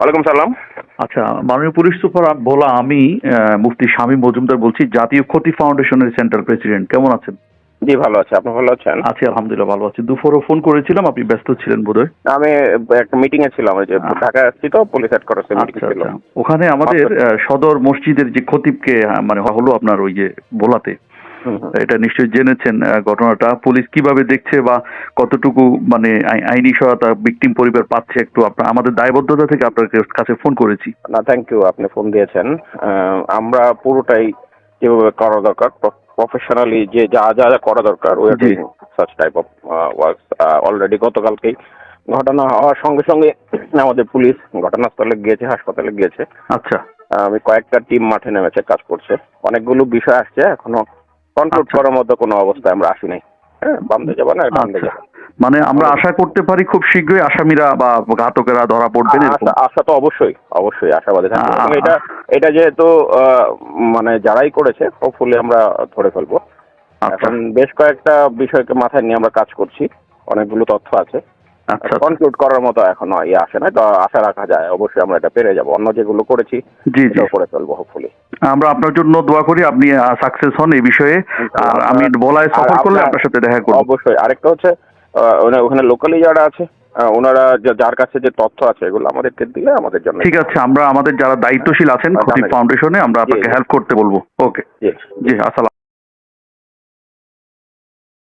ওয়ালাইকুম সালাম। আচ্ছা মাননীয় পুলিশ সুপার বলা আমি মুফতি স্বামী মজুমদার বলছি জাতীয় ক্ষতি ফাউন্ডেশনের সেন্ট্রাল প্রেসিডেন্ট। কেমন আছেন? জি ভালো আছে। আপনি ভালো আছেন? আছি আলহামদুলিল্লাহ ভালো আছি। দুপুরও ফোন করেছিলাম আপনি ব্যস্ত ছিলেন বোধহয়। আমি একটা মিটিং এ ছিলাম ওই যে আহ। ঢাকায় আসছি তো পুলিশ হেডকোয়ার্টার্সে মিটিং আচ্ছা ছিল। আচ্ছা। ওখানে আমাদের সদর মসজিদের যে খতিবকে মানে হলো আপনার ওই যে হুম। এটা নিশ্চয়ই জেনেছেন ঘটনাটা। পুলিশ কীভাবে দেখছে বা কতটুকু মানে আই- আইনি সহায়তা ভিকটিম পরিবার পাচ্ছে একটু আপনার আমাদের দায়বদ্ধতা থেকে আপনার কাছে ফোন করেছি। না থ্যাংক ইউ আপনি ফোন দিয়েছেন। আমরা পুরোটাই যেভাবে করা দরকার প্রফেশনালি যে যা যা যা করা দরকার ওই। Such type of works already গতকালকেই। ঘটনা হওয়ার সঙ্গে সঙ্গে আমাদের পুলিশ ঘটনাস্থলে গিয়েছে হাসপাতালে গিয়েছে। আচ্ছা। আমি কয়েকটা টিম মাঠে নেমেছে কাজ করছে। অনেকগুলো বিষয় আসছে এখনও কন্ট্রোল আচ্ছা। করার মতো কোনো অবস্থায় আমরা আসি নাই হ্যাঁ বামতে যাব না ডান আচ্ছা। মানে আমরা আশা করতে পারি খুব শীঘ্রই আসামিরা বা ঘাতকেরা ধরা পড়বেন আশা তো অবশ্যই অবশ্যই আশাবাদী থাকব। এটা এটা যেহেতু মানে যারাই করেছে হোপফুলি আমরা ধরে ফেলব। আচ্ছা। এখন বেশ কয়েকটা বিষয়কে মাথায় নিয়ে আমরা কাজ করছি। অনেকগুলো তথ্য আছে। কনক্লুড করার মতো এখনও ইয়ে আসে না তো আশা রাখা যায়। অবশ্যই আমরা এটা পেরে যাব। অন্য যেগুলো করেছি করে ফেলব হোপফুলি আমরা আপনার জন্য দোয়া করি আপনি সাকসেস হন এই বিষয়ে। আর আমি বলাই সফর করলে আপনার- সাথে দেখা করব। অবশ্যই। আরেকটা হচ্ছে ওখানে লোকালি যারা আছে ওনারা যার কাছে যে তথ্য আছে এগুলো আমাদেরকে দিলে আমাদের জন্য ঠিক আছে আমরা আমাদের যারা দায়িত্বশীল আছেন ফাউন্ডেশনে আমরা আপনাকে হেল্প করতে বলব। ওকে জি। জি আসসালাম।